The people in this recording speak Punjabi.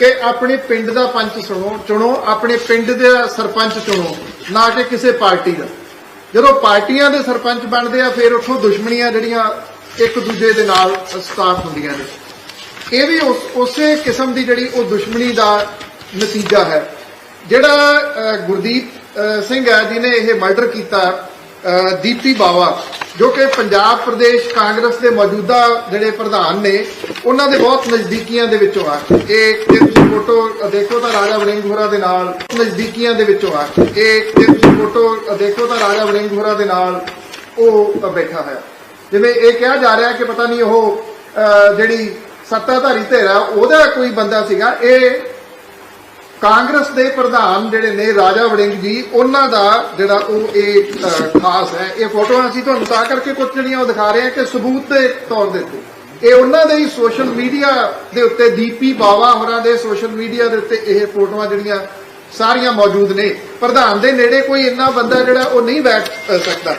ਕਿ ਆਪਣੇ ਪਿੰਡ ਦਾ ਪੰਚ ਸੁਣੋ, ਚੁਣੋ, ਆਪਣੇ ਪਿੰਡ ਦਾ ਸਰਪੰਚ ਚੁਣੋ, ਨਾ ਕਿ ਕਿਸੇ ਪਾਰਟੀ ਦਾ। ਜਦੋਂ ਪਾਰਟੀਆਂ ਦੇ ਸਰਪੰਚ ਬਣਦੇ ਆ, ਫਿਰ ਉੱਥੋਂ ਦੁਸ਼ਮਣੀਆਂ ਜਿਹੜੀਆਂ ਇੱਕ ਦੂਜੇ ਦੇ ਨਾਲ ਸਟਾਰਟ ਹੁੰਦੀਆਂ ਨੇ। ਇਹ ਵੀ ਉਸੇ ਕਿਸਮ ਦੀ ਜਿਹੜੀ ਉਹ ਦੁਸ਼ਮਣੀ ਦਾ ਨਤੀਜਾ ਹੈ। ਜਿਹੜਾ ਗੁਰਦੀਪ ਸਿੰਘ ਹੈ, ਜਿਹਨੇ ਇਹ ਮਰਡਰ ਕੀਤਾ ਅਹ, ਦੀਪੀ ਬਾਵਾ ਜੋ ਕਿ ਪੰਜਾਬ ਪ੍ਰਦੇਸ਼ ਕਾਂਗਰਸ ਦੇ ਮੌਜੂਦਾ ਜਿਹੜੇ ਪ੍ਰਧਾਨ ਨੇ ਉਹਨਾਂ ਦੇ ਬਹੁਤ ਨਜ਼ਦੀਕੀਆਂ ਦੇ ਵਿੱਚੋਂ ਆ ਇਹ ਜੇ ਤੁਸੀਂ ਫੋਟੋ ਦੇਖੋ ਤਾਂ ਰਾਜਾ ਵੜਿੰਗ ਹੋਰਾ ਦੇ ਨਾਲ ਨਜ਼ਦੀਕੀਆਂ ਦੇ ਵਿੱਚੋਂ ਆ ਇਹ ਜੇ ਤੁਸੀਂ ਫੋਟੋ ਦੇਖੋ ਤਾਂ ਰਾਜਾ ਵੜਿੰਗ ਹੋਰਾ ਦੇ ਨਾਲ ਉਹ ਬੈਠਾ ਹੋਇਆ। ਜਿਵੇਂ ਇਹ ਕਿਹਾ ਜਾ ਰਿਹਾ ਕਿ ਪਤਾ ਨਹੀਂ ਉਹ ਜਿਹੜੀ ਸੱਤਾਧਾਰੀ ਧਿਰ ਆ ਉਹਦਾ ਕੋਈ ਬੰਦਾ ਸੀਗਾ ਇਹ ਕਾਂਗਰਸ ਦੇ ਪ੍ਰਧਾਨ ਜਿਹੜੇ ਨੇ ਰਾਜਾ ਵੜਿੰਗ ਜੀ, ਉਹਨਾਂ ਦਾ ਜਿਹੜਾ ਉਹ ਇਹ ਖਾਸ ਹੈ, ਇਹ ਫੋਟੋਆਂ ਅਸੀਂ ਤੁਹਾਨੂੰ ਤਾਂ ਕਰਕੇ ਕੁਝ ਜਿਹੜੀਆਂ ਉਹ ਦਿਖਾ ਰਹੇ ਹਾਂ ਕਿ ਸਬੂਤ ਦੇ ਤੌਰ ਦੇ ਉੱਤੇ। ਇਹ ਉਹਨਾਂ ਦੇ ਹੀ ਸੋਸ਼ਲ ਮੀਡੀਆ ਦੇ ਉੱਤੇ ਦੀਪੀ ਬਾਵਾ ਹੋਰਾਂ ਦੇ ਸੋਸ਼ਲ ਮੀਡੀਆ ਦੇ ਉੱਤੇ ਇਹ ਫੋਟੋਆਂ ਜਿਹੜੀਆਂ ਸਾਰੀਆਂ ਮੌਜੂਦ ਨੇ। ਪ੍ਰਧਾਨ ਦੇ ਨੇੜੇ ਕੋਈ ਇੰਨਾ ਬੰਦਾ ਜਿਹੜਾ ਉਹ ਨਹੀਂ ਬੈਠ ਸਕਦਾ।